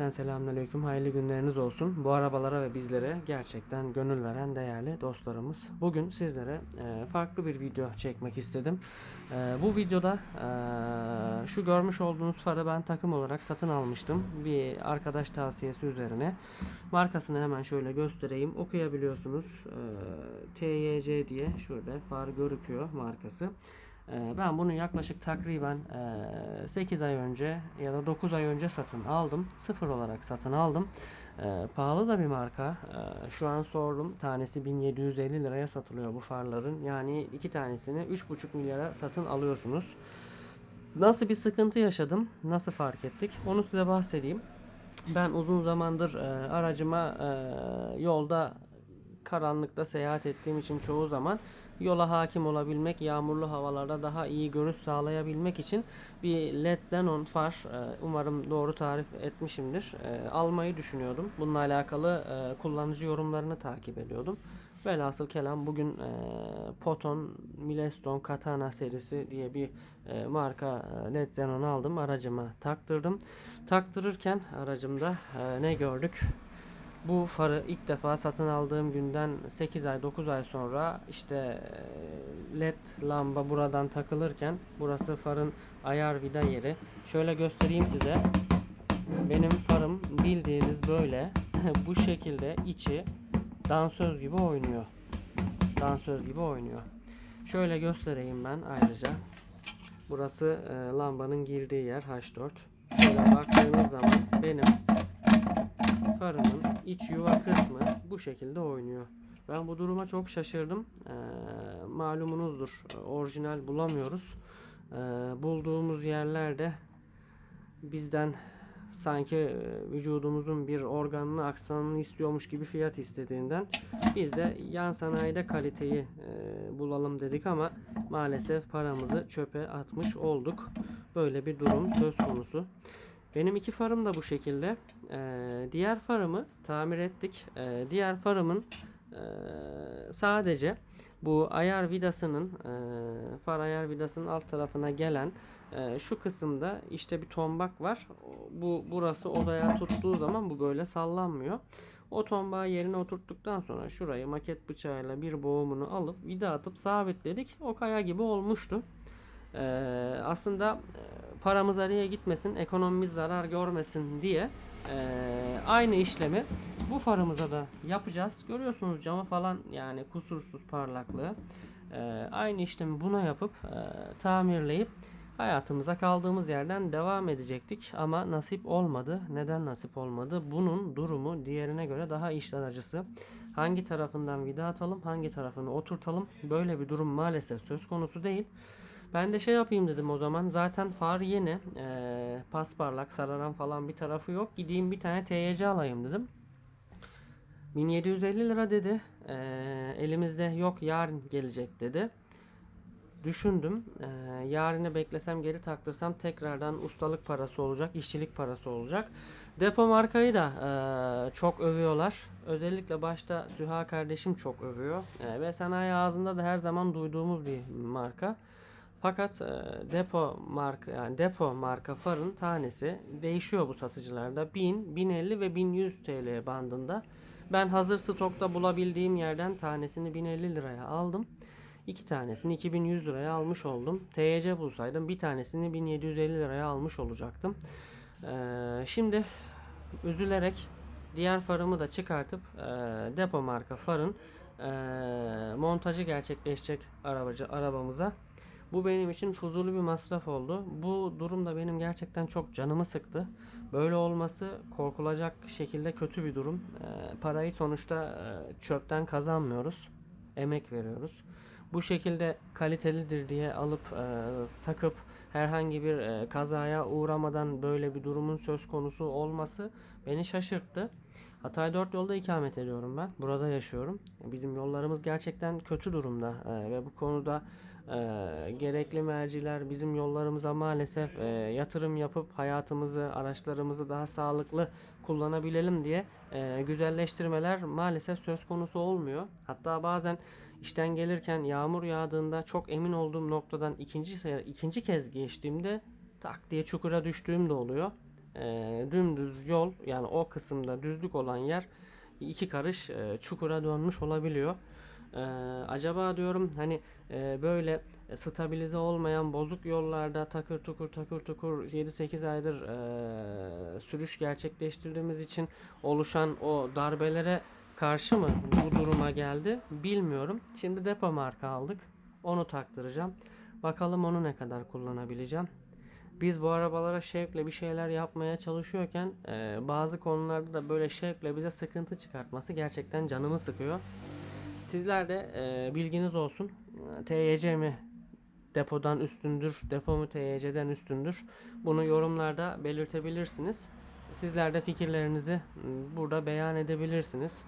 Cümleten selamünaleyküm, hayırlı günleriniz olsun. Bu arabalara ve bizlere gerçekten gönül veren değerli dostlarımız. Bugün sizlere e, farklı bir video çekmek istedim. E, bu videoda e, şu görmüş olduğunuz farı ben takım olarak satın almıştım. Bir arkadaş tavsiyesi üzerine. Markasını hemen şöyle göstereyim. Okuyabiliyorsunuz. TYC diye şurada far görüküyor markası. Ee, Ben bunu yaklaşık takriben eee, 8 ay önce ya da 9 ay önce satın aldım. Sıfır olarak satın aldım. Eee, Pahalı da bir marka. Eee, Şu an sordum. Tanesi 1750 liraya satılıyor bu farların. Yani iki tanesini 3,5 milyara satın alıyorsunuz. Nasıl bir sıkıntı yaşadım? Nasıl fark ettik? Onu size bahsedeyim. Ben uzun zamandır eee, aracıma eee, yolda karanlıkta seyahat ettiğim için çoğu zaman yola hakim olabilmek, yağmurlu havalarda daha iyi görüş sağlayabilmek için bir LED Xenon far, e, umarım doğru tarif etmişimdir, e, almayı düşünüyordum. Bununla alakalı e, kullanıcı yorumlarını takip ediyordum. Velhasıl kelam bugün Poton Milestone Katana serisi diye bir marka LED Xenon aldım. Aracıma taktırdım. Taktırırken aracımda ne gördük? Bu farı ilk defa satın aldığım günden 8 ay 9 ay sonra işte e, led lamba buradan takılırken burası farın ayar vida yeri. Şöyle göstereyim size. Benim farım bildiğiniz böyle bu şekilde içi dansöz gibi oynuyor. Dansöz gibi oynuyor. Şöyle göstereyim ben ayrıca. Burası e, lambanın girdiği yer H4. Şöyle baktığınız zaman benim iç yuva kısmı bu şekilde oynuyor. Ben bu duruma çok şaşırdım. Ee, malumunuzdur e, orijinal bulamıyoruz. Ee, bulduğumuz yerlerde bizden sanki e, vücudumuzun bir organını aksanını istiyormuş gibi fiyat istediğinden biz de yan sanayide kaliteyi e, bulalım dedik ama maalesef paramızı çöpe atmış olduk. Böyle bir durum söz konusu. Benim iki farım da bu şekilde. Ee, diğer farımı tamir ettik. Ee, diğer farımın e, sadece bu ayar vidasının e, far ayar vidasının alt tarafına gelen e, şu kısımda işte bir tombak var. Bu burası odaya tuttuğu zaman bu böyle sallanmıyor. O tombağı yerine oturttuktan sonra şurayı maket bıçağıyla bir boğumunu alıp vida atıp sabitledik. O kaya gibi olmuştu. Ee, aslında e, paramız araya gitmesin, ekonomimiz zarar görmesin diye e, aynı işlemi bu farımıza da yapacağız. Görüyorsunuz camı falan yani kusursuz parlaklığı. E, aynı işlemi buna yapıp e, tamirleyip hayatımıza kaldığımız yerden devam edecektik ama nasip olmadı. Neden nasip olmadı? Bunun durumu diğerine göre daha işler acısı. Hangi tarafından vida atalım, hangi tarafını oturtalım? Böyle bir durum maalesef söz konusu değil. Ben de şey yapayım dedim o zaman. Zaten far yeni. Ee, pasparlak, sararan falan bir tarafı yok. Gideyim bir tane TYC alayım dedim. 1750 lira dedi. Ee, elimizde yok yarın gelecek dedi. Düşündüm. Ee, yarını beklesem geri taktırsam tekrardan ustalık parası olacak, işçilik parası olacak. Depo markayı da e, çok övüyorlar. Özellikle başta Süha kardeşim çok övüyor. E, ve sanayi ağzında da her zaman duyduğumuz bir marka. Fakat e, depo marka yani depo marka farın tanesi değişiyor bu satıcılarda. 1000, 1050 ve 1100 TL bandında. Ben hazır stokta bulabildiğim yerden tanesini 1050 liraya aldım. İki tanesini 2100 liraya almış oldum. TYC bulsaydım bir tanesini 1750 liraya almış olacaktım. Ee, şimdi üzülerek diğer farımı da çıkartıp e, depo marka farın e, montajı gerçekleşecek arabacı arabamıza. Bu benim için fuzuli bir masraf oldu. Bu durum da benim gerçekten çok canımı sıktı. Böyle olması korkulacak şekilde kötü bir durum. Ee, parayı sonuçta e, çöpten kazanmıyoruz. Emek veriyoruz. Bu şekilde kalitelidir diye alıp e, takıp herhangi bir e, kazaya uğramadan böyle bir durumun söz konusu olması beni şaşırttı. Hatay 4 yolda ikamet ediyorum ben. Burada yaşıyorum. Bizim yollarımız gerçekten kötü durumda e, ve bu konuda e, gerekli merciler bizim yollarımıza maalesef e, yatırım yapıp hayatımızı, araçlarımızı daha sağlıklı kullanabilelim diye e, güzelleştirmeler maalesef söz konusu olmuyor. Hatta bazen işten gelirken yağmur yağdığında çok emin olduğum noktadan ikinci ikinci kez geçtiğimde tak diye çukura düştüğüm de oluyor. e, dümdüz yol yani o kısımda düzlük olan yer iki karış e, çukura dönmüş olabiliyor. E, acaba diyorum hani e, böyle stabilize olmayan bozuk yollarda takır tukur takır tukur 7-8 aydır e, sürüş gerçekleştirdiğimiz için oluşan o darbelere karşı mı bu duruma geldi bilmiyorum. Şimdi depo marka aldık. Onu taktıracağım. Bakalım onu ne kadar kullanabileceğim. Biz bu arabalara şevkle bir şeyler yapmaya çalışıyorken e, bazı konularda da böyle şevkle bize sıkıntı çıkartması gerçekten canımı sıkıyor. Sizler de e, bilginiz olsun. TYC mi depodan üstündür, depo mu TYC'den üstündür? Bunu yorumlarda belirtebilirsiniz. Sizler de fikirlerinizi burada beyan edebilirsiniz.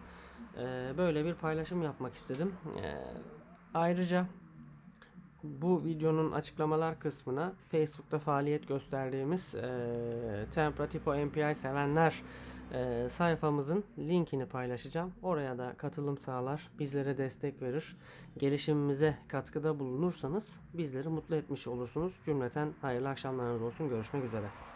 E, böyle bir paylaşım yapmak istedim. E, ayrıca bu videonun açıklamalar kısmına Facebook'ta faaliyet gösterdiğimiz e, Tempra Tipo MPI sevenler e, sayfamızın linkini paylaşacağım. Oraya da katılım sağlar, bizlere destek verir, gelişimimize katkıda bulunursanız bizleri mutlu etmiş olursunuz. Cümleten hayırlı akşamlarınız olsun. Görüşmek üzere.